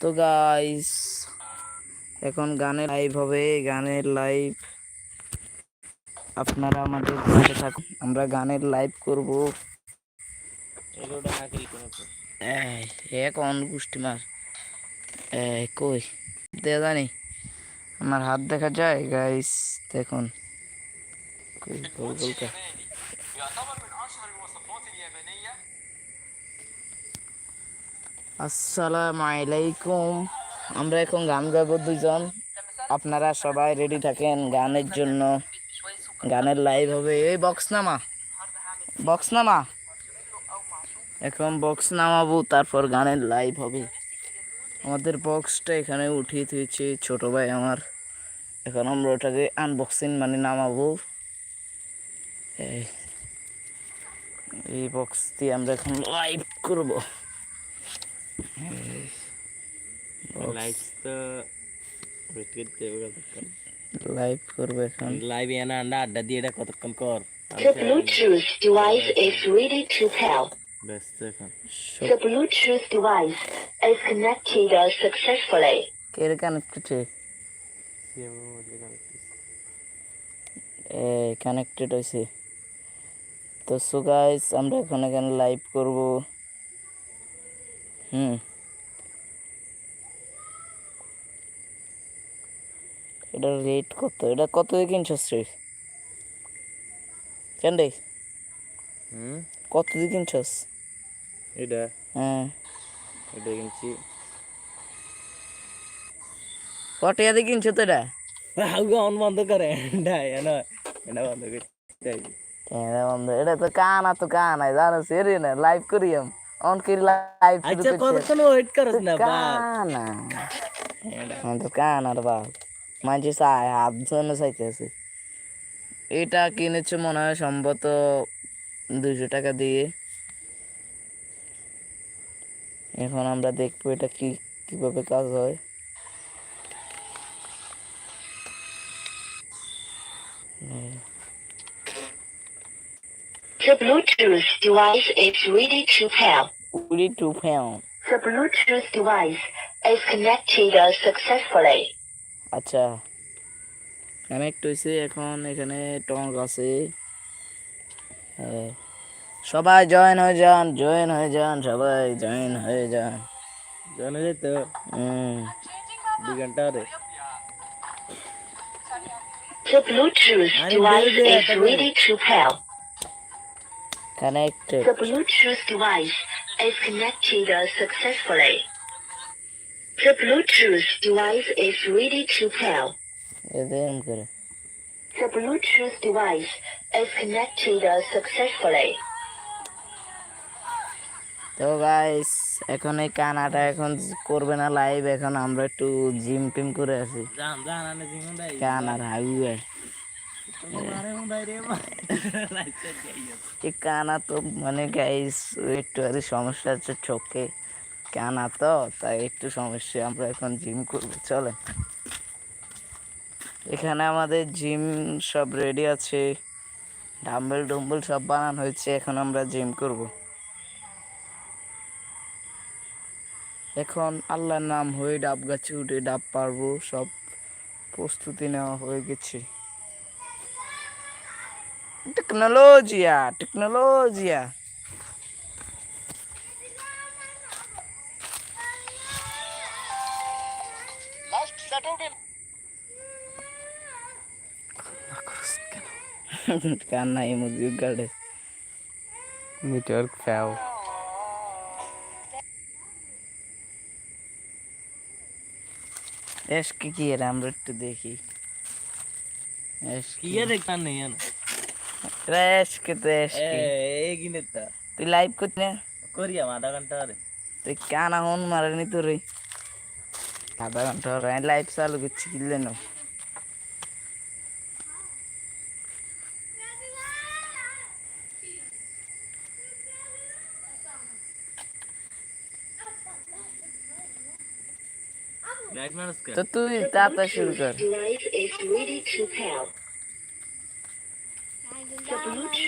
তো গাইস এখন গানের লাইভ হবে, গানের লাইভ আপনারা আমাদের পাশে থাকুন, আমরা গানের লাইভ করব। এক মার? কই? দেখা জানি। আমার হাত দেখা যায়? গাইস দেখুন। গোল আসসালামু আলাইকুম। আমরা এখন গান গাবো দুজন আপনারা সবাই রেডি থাকেন গানের জন্য। গানের লাইভ হবে। এই বক্স নামা। বক্স নামা। এখন বক্স নামাবো, তারপর গানের লাইভ হবে। আমাদের বক্সটা এখানে উঠিয়ে দিয়েছে ছোট ভাই আমার। এখন আমরা ওটাকে আনবক্সিং মানে নামাবো। এই বক্স দিয়ে আমরা এখন লাইভ করব। লাইভ তো ওয়েট করতে কতক্ষণ লাইভ করব এখন। লাইভ এনে আন্ডা আড্ডা দিয়ে এটা কতক্ষণ কর। The Bluetooth device is ready to pair. ব্যস্ত এখন। The Bluetooth device is connected successfully. কে কানেক্ট করছে? এ কানেক্টেড হয়েছে তো সো গাইস আমরা এখন এখানে লাইভ করব। হুম। এটা রেট কত? এটা কত দিয়ে কিনছস রে? কেন রে হুম। কত দিয়ে কিনছস? এটা? হ্যাঁ। এটা কিনছি। কত দিয়ে কিনছো তো এটা? অন বন্ধ করে। এটা এনে এটা বন্ধ করে। এটা বন্ধ। এটা তো কানা তো কানাই জানো সেরি না লাইভ করি আমি। অন করি লাইভ আচ্ছা কতক্ষণ ওয়েট করছ না বা কানা তো কানার বাপ। মানছি চাই হাত জন্য চাইতেছে। এটা কিনেছে মনে হয় সম্ভবত দুইশো টাকা দিয়ে। এখন আমরা দেখব এটা কি কীভাবে কাজ হয়। The Bluetooth device is ready to pair. উড়ি টু ফ্যান The Bluetooth device is connected uh, successfully. আচ্ছা কানেক্ট হয়েছে এখন এখানে টঙ্ক আছে হ্যাঁ। সবাই জয়েন হয়ে যান জয়েন হয়ে যান সবাই জয়েন হয়ে যান জানা যেত হুম দুই ঘণ্টা আরে The Bluetooth device is ready to pair. Connected The Bluetooth device is connected uh, successfully. The Bluetooth device is ready to pair. The Bluetooth device is connected uh, successfully. তো গাইস এখন এই কানাটা এখন করবে না লাইভ এখন আমরা একটু gym team করে আছি কানার হাগুয়ে কানা তো মানে গাইস একটু আর সমস্যা আছে চোখে। কানা তো, তাই একটু সমস্যা, আমরা এখন জিম করব, চলে। এখানে আমাদের জিম সব রেডি আছে। ডাম্বেল ডম্বল সব বানানো হয়েছে, এখন আমরা জিম করব। এখন আল্লাহর নাম হয়ে ডাব গাছে উঠে ডাব পারব, সব প্রস্তুতি নেওয়া হয়ে গেছে। টেকনোলজিয়া টেকনোলজিয়া কান্না ইমোজি গাড়ে নেটওয়ার্ক ফেও এসকে কি এর আমরা একটু দেখি এসকে কিয়া দেখতাম নেই জানো এসকে তো এসকে এই কিনে তা তুই লাইভ করতে না। করিয়া আধা ঘণ্টা আরে তুই কানা হন মারেনি তোর? আধা ঘণ্টা লাইভ চালু করছি কিনলে না। তো তুই তাড়াতাড়ি শুরু কর device is ready to pair. The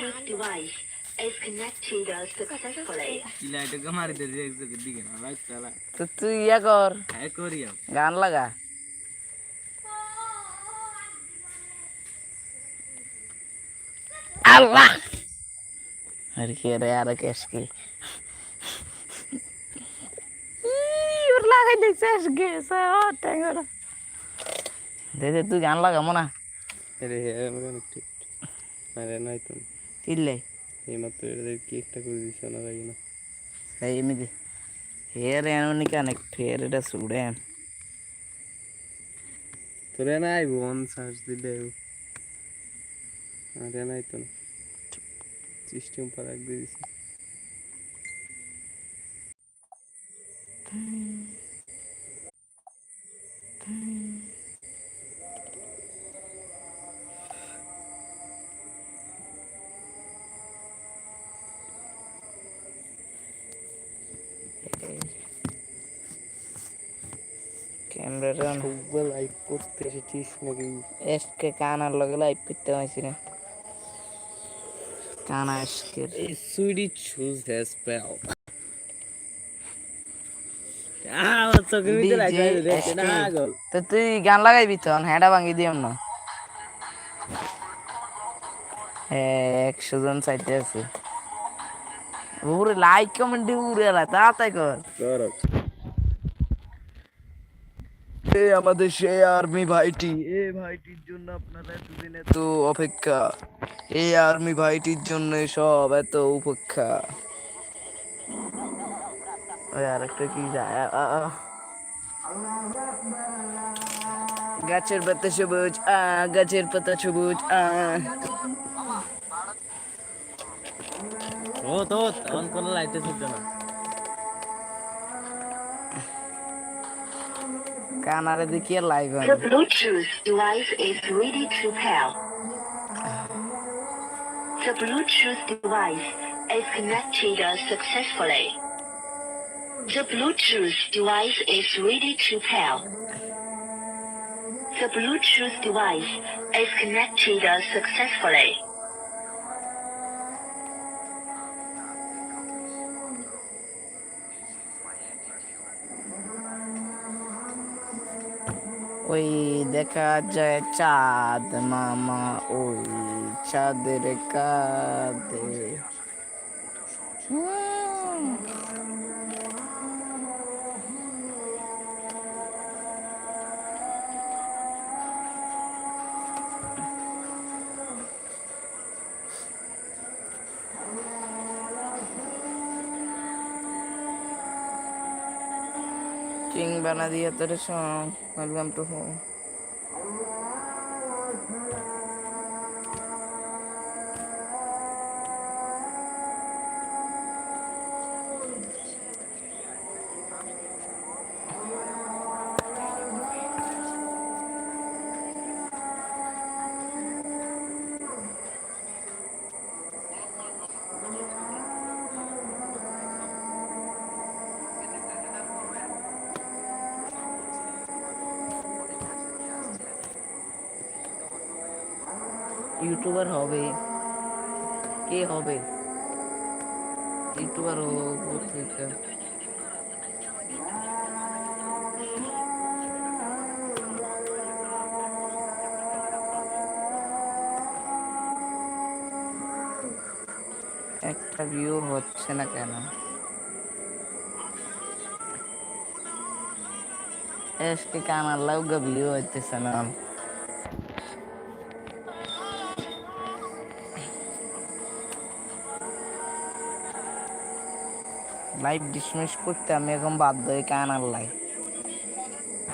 Bluetooth device is connected successfully. লাইটকে মারি দে এক চোখের দিকে না লাইট চালা তো তুই ইয়া কর হ্যাঁ করি গান লাগা আল্লাহ আর কি রে আর কেস কি ওর লাগাই দেখছিস গেছে ও ট্যাঙ্গরা দে দে তুই গান লাগা মনা আরে হ্যাঁ ঠিক আরে নাই তো কিনলে এই মাত্র এটা কি একটা করে দিছ না লাগে না এই এমনি হেয়ার এমনি কানেক্ট হেয়ার এটা সুড়ে তোরে নাই বোন সার্চ দিলে আরে নাই তো সিস্টেম পর এক দিয়ে দিছি ক্যামেরাটা খুব লাইক করতে এসেছিস নাকি? এসকে কানার লগে লাইভ করতে কানা এসকে সুইডি চুজ স্পেল তো তুই গান লাগাইবি তো হ্যাঁটা ভাঙি দিয়াম না। হ্যাঁ একশো জন চাইতে আছে। ওরে লাইক কমেন্ট উড়ে তাড়াতাড়ি কর। এ আমাদের সে আর্মি ভাইটি। এ ভাইটির জন্য আপনারা এতদিন এত অপেক্ষা। আর্মি ভাইটির জন্য সব এত উপেক্ষা। কি যায়। গাছের পাতা সবুজ, আ, গাছের পাতা সবুজ, আ। ও, তো করে লাইটে ছিল না। কানারে দেখি আর live The Bluetooth device is ready to pair. The Bluetooth device is connected successfully. The Bluetooth device is ready to pair. The Bluetooth device is connected successfully. ওই দেখা যায় চাঁদ মামা ওই চাঁদের কাঁদে চিং বানা দিয়ে তোর সঙ্গ Welcome to home. ইউটিউবার হবে। কে হবে? ইউটিউবার একটা ভিউ হচ্ছে না কেন? এসকে কানার লাউগা ভিউ হইতেছে না। লাইভ ডিসমিস করতে আমি এখন বাধ্য হয়ে কানার লাই